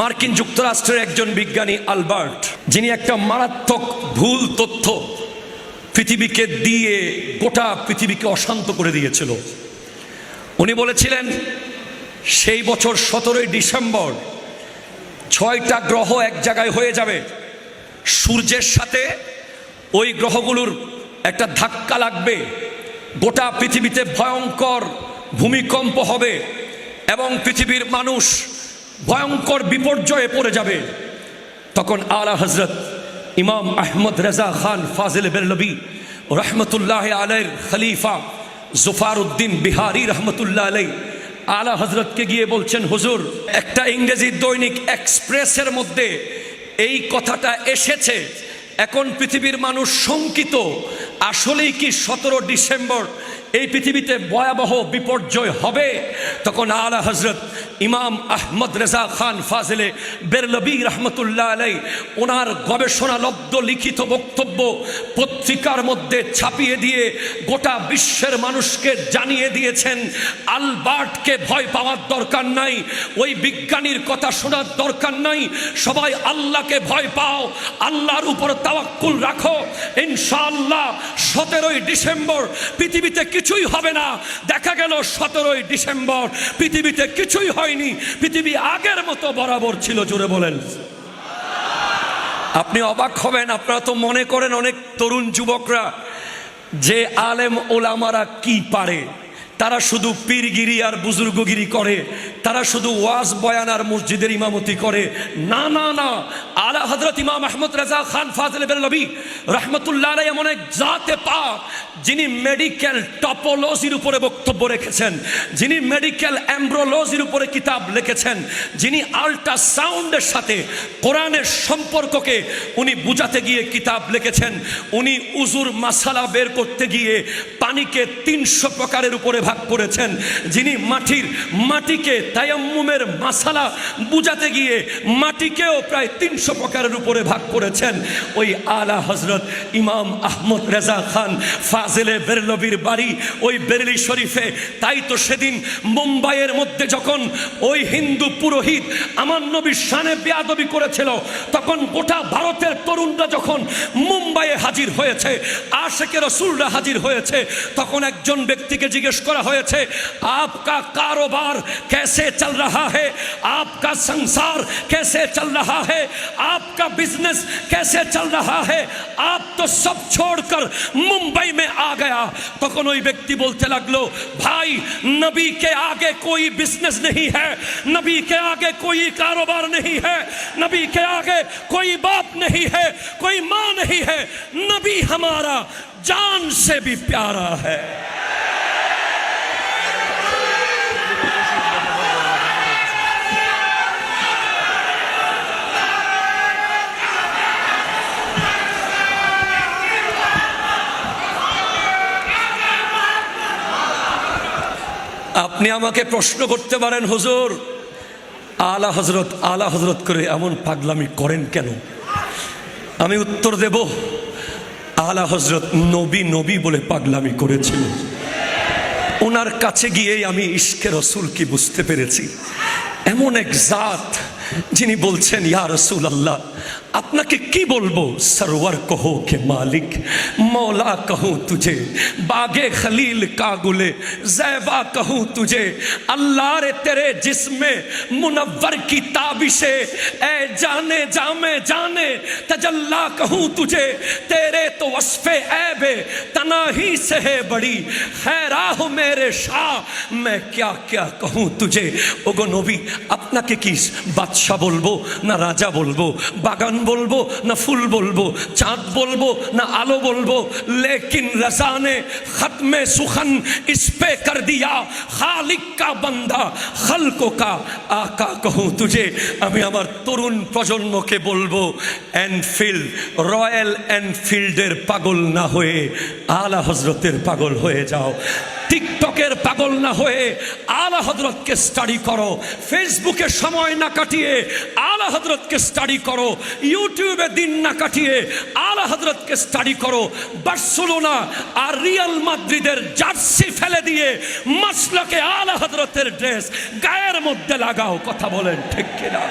মার্কিন যুক্তরাষ্ট্রের একজন বিজ্ঞানী আলবার্ট, যিনি একটা মারাত্মক ভুল তথ্য পৃথিবীকে দিয়ে গোটা পৃথিবীকে অশান্ত করে দিয়েছিল। উনি বলেছিলেন, সেই বছর সতেরোই ডিসেম্বর ছয়টা গ্রহ এক জায়গায় হয়ে যাবে। সূর্যের সাথে ওই গ্রহগুলোর একটা ধাক্কা লাগবে। গোটা পৃথিবীতে ভয়ঙ্কর ভূমিকম্প হবে এবং পৃথিবীর মানুষ ভয়ঙ্কর বিপর্যয়ে পড়ে যাবে। তখন আলা হজরত ইমাম আহমদ রেজা খান ফাজিল বেরলবি রহমতুল্লাহ আলের খলিফা জুফার উদ্দিন বিহারি রহমতুল্লাহ আলাই আলা হজরতকে গিয়ে বলছেন, হুজুর, একটা ইংরেজি দৈনিক এক্সপ্রেসের মধ্যে এই কথাটা এসেছে। এখন পৃথিবীর মানুষ শঙ্কিত। আসলেই কি সতেরো ডিসেম্বর এই পৃথিবীতে ভয়াবহ বিপর্যয় হবে? তখন আলা হজরত ইমাম আহমদ রেজা খান ফাজলে বেরলবি রহমতুল্লাহ আলাই ওনার গবেষণালব্ধ লিখিত বক্তব্য পত্রিকার মধ্যে ছাপিয়ে দিয়ে গোটা বিশ্বের মানুষকে জানিয়ে দিয়েছেন, আলবার্টকে ভয় পাওয়ার দরকার নাই, ওই বিজ্ঞানীর কথা শোনার দরকার নাই, সবাই আল্লাহকে ভয় পাও, আল্লাহর উপর তাওয়াক্কুল রাখো, ইনশাআল্লাহ সতেরোই ডিসেম্বর পৃথিবীতে কিছুই হবে না, দেখা গেল সতেরোই ডিসেম্বর পৃথিবীতে কিছুই হয়নি, পৃথিবী আগের মতো বরাবর ছিল, জোরে বলেন। আপনি অবাক হবেন, আপনারা তো মনে করেন অনেক তরুণ যুবকরা, যে আলেম ওলামারা কি পারে? তারা শুধু পীরগিরি আর বুজুর্গগিরি করে তারা শুধু ওয়াজ বয়ান আর মসজিদের ইমামতি করে। না না না। আলা হজরত ইমাম আহমদ রাজা খান ফাজল বেরলবি রহমতুল্লাহ এমন এক জাতে পা যিনি মেডিকেল টপোলজির উপরে বক্তব্য রেখেছেন, যিনি মেডিকেল অ্যাম্ব্রোলজির উপরে কিতাব লিখেছেন, যিনি আল্ট্রাসাউন্ডের সাথে কোরআনের সম্পর্ককে উনি বুঝাতে গিয়ে কিতাব লিখেছেন, উনি উজুর মাসালা বের করতে গিয়ে পানিকে তিনশো প্রকারের উপরে ভাগ করেছেন, যিনি মাটির মাটিকে তায়াম্মুমের মাসালা বুঝাতে গিয়ে মাটিকেও প্রায় তিনশো প্রকারের উপরে ভাগ করেছেন ওই আলা হজরত ইমাম আহমদ রেজা খান, ফাজেলে বেরলবির বাড়ি, ওই বেরেলি শরীফে। তাই তো সেদিন মুম্বাইয়ের মধ্যে যখন ওই হিন্দু পুরোহিত আমার নবীর শানে বেয়াদবি করেছিল, তখন গোটা ভারতের তরুণরা যখন মুম্বাইয়ে হাজির হয়েছে, আশেকে রসুলরা হাজির হয়েছে, তখন একজন ব্যক্তিকে জিজ্ঞেস করা হয়েছে, আপকা কারোবার कैसे चल रहा है आपका संसार कैसे चल रहा है आपका बिजनेस कैसे चल रहा है आप तो सब छोड़कर मुंबई में आ गया তখন ওই ব্যক্তি বলতে লাগলো ভাই नबी के आगे कोई बिजनेस नहीं है नबी के आगे कोई कारोबार नहीं है नबी के आगे कोई बाप नहीं है कोई माँ नहीं है नबी हमारा जान से भी प्यारा है আপনি আমাকে প্রশ্ন করতে পারেন, হুজুর। আলা হজরত আলা হজরত করে এমন পাগলামি করেন কেন? আমি উত্তর দেব, আলা হজরত নবী নবী বলে পাগলামি করেছিল। ওনার কাছে গিয়েই আমি ইশকে রসুল কি বুঝতে পেরেছি। এমন এক জাত যিনি বলছেন ইয়া রসুল আল্লাহ আপনাকে কি বলবো সরোয়ার কহো কে মালিক মৌলা कहूँ तुझे बागे खलील का गुले जैबा कहूँ तुझे अल्लाह रे तेरे जिसमें मुनव्वर की ताबिशे ए जाने जामे जाने तजल्ला कहूँ तुझे तेरे तो वस्फे ऐबे तनाही से है बड़ी खैरा हो मेरे शाह मैं क्या क्या कहूँ तुझे ওগো নবী আপনাকে কি বাদশাহ বাদশাহ বলব, না রাজা বলব, বাগান বলব, না ফুল বলব, চাঁদ বলব, না আলো বলব, লেকিন রসানে খতমে সুখন স্পে কর দিয়া, খালিক কা বন্ধা খলকো কা আকা, কহু তুঝে। আমি আমার তরুণ প্রজন্মকে বলব, এনফিল্ড, রয়্যাল এনফিল্ডের পাগল না হয়ে, আলা হজরতের পাগল হয়ে যাও। টিকটকের পাগল না হয়ে আলা হজরতকে স্টাডি করো। ফেসবুকে সময় না কাটিয়ে আলা হজরতকে স্টাডি করো। ইউটিউবে দিন না কাটিয়ে আলা হজরতকে স্টাডি করো। বার্সেলোনা আর রিয়াল মাদ্রিদের জার্সি ফেলে দিয়ে মাসলাকে আলা হজরতের ড্রেস গায়ের মধ্যে লাগাও, কথা বলেন ঠিক কিনা?